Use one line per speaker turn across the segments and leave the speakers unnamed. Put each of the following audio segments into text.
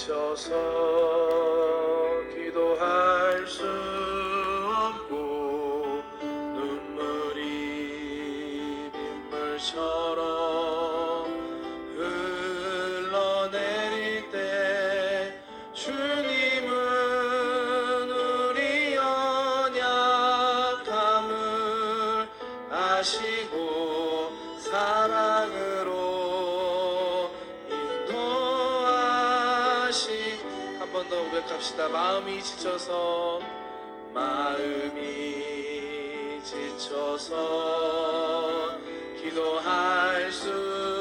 지쳐서 마음이 지쳐서 마음이 지쳐서 기도할 수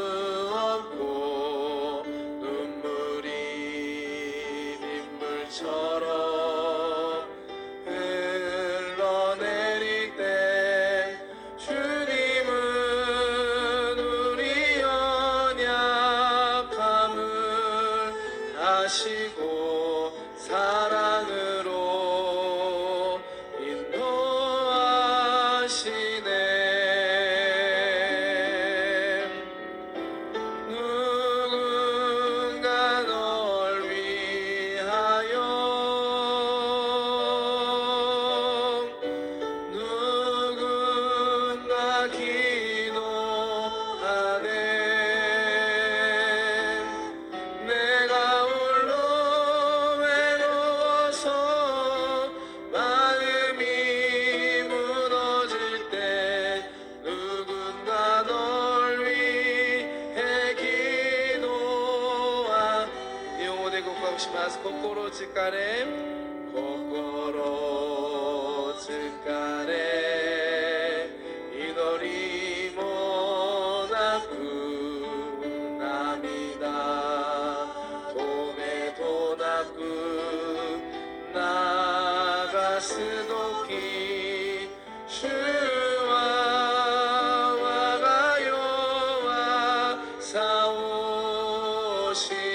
Uh. she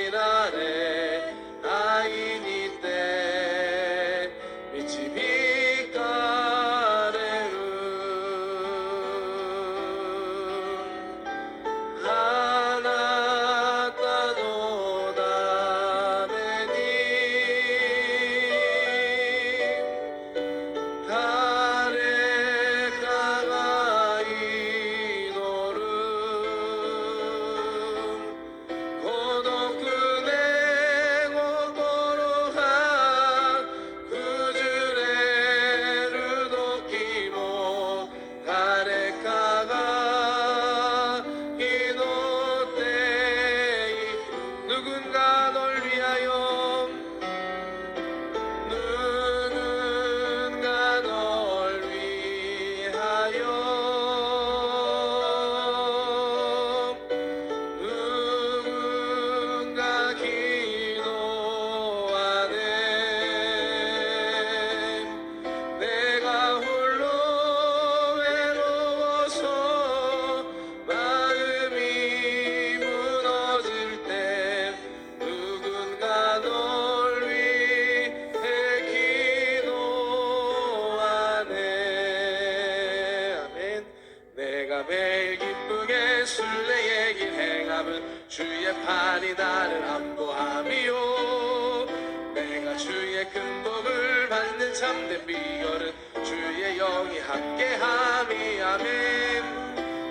영이 함께함이 아멘.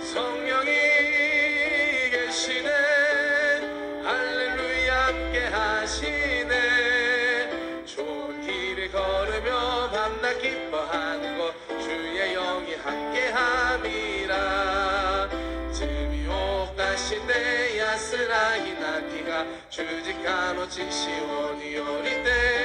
성령이 계시네. 할렐루야 함께 하시네. 좋은 길을 걸으며 밤낮 기뻐하는 것. 주의 영이 함께함이라. 즐미옥 가신 때 야스라기 나기가 주직한 오직 시온이 오리 때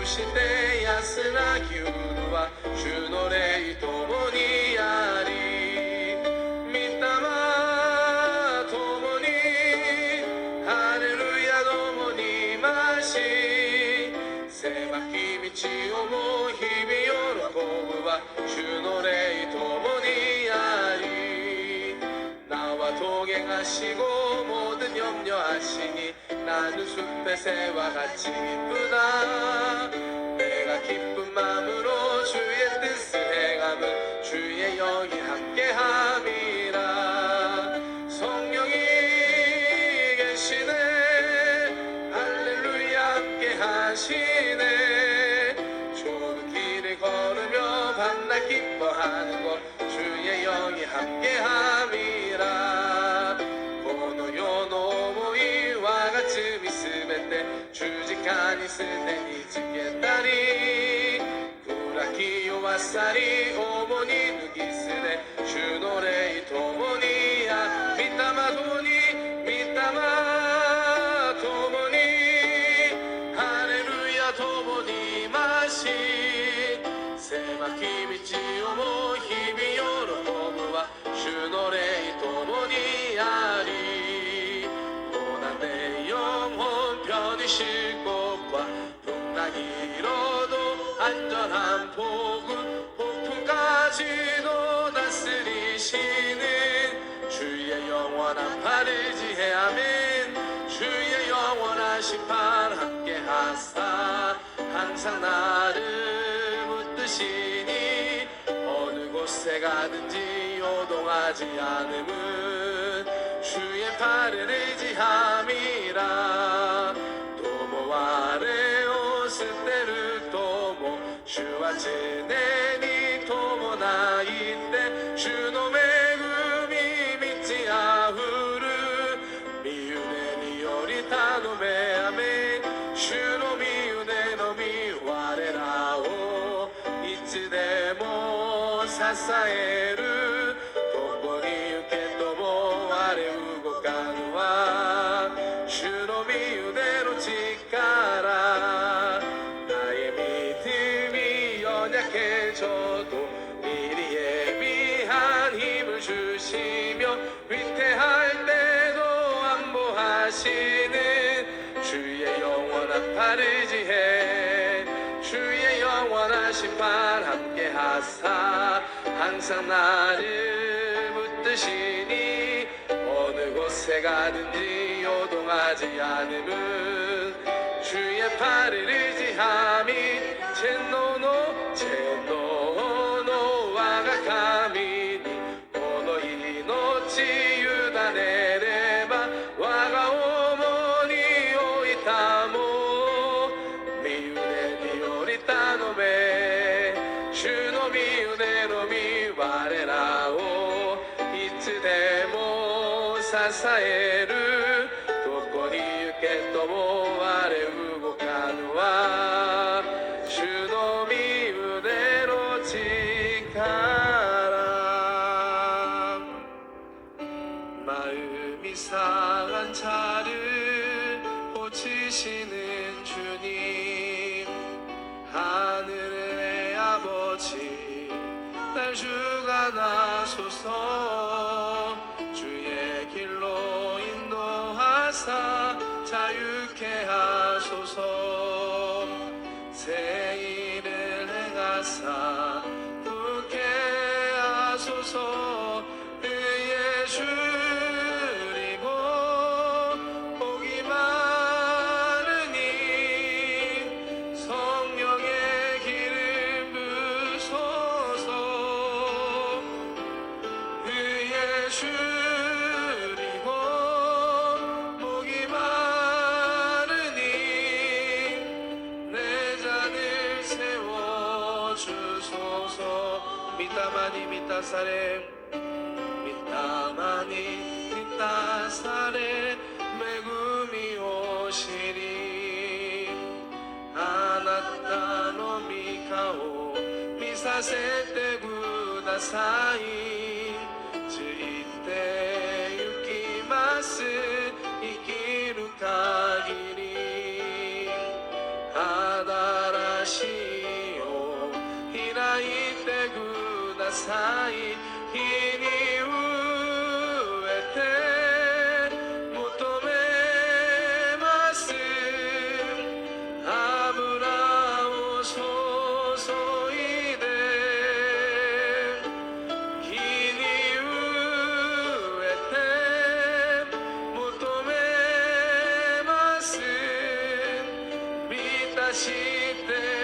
くして安らぎうるは主の霊ともにあり御霊ともにハレルヤどもにまし狭き道をも日々喜ぶは主の霊ともにあり縄棘がしごもでにょんにょ足に 나는 숲의 새와 같이 기쁘다 안전한 복음 폭풍까지도 다스리시는 주의 영원한 팔을 지혜 아멘. 주의 영원한 심판 함께 하사 항상 나를 붙드시니 어느 곳에 가든지 요동하지 않음은 주의 팔을 의지함이라 主は常に伴って主の恵み満ちあふる。身腕により頼めあめ主の身腕のみ我らをいつでも支え 하시는 주의 영원한 팔을 지혜 주의 영원한 심판 함께 하사 항상 나를 붙드시니 어느 곳에 가든지 요동하지 않음은 주의 팔을 의지함이 아버지 날 주관하소서. 주의 길로 인도하사 자유케 하소서. 새 主創造御霊に満たされ御霊に満たされ恵みを知りあなたの御顔を見させてください。ついて 満たして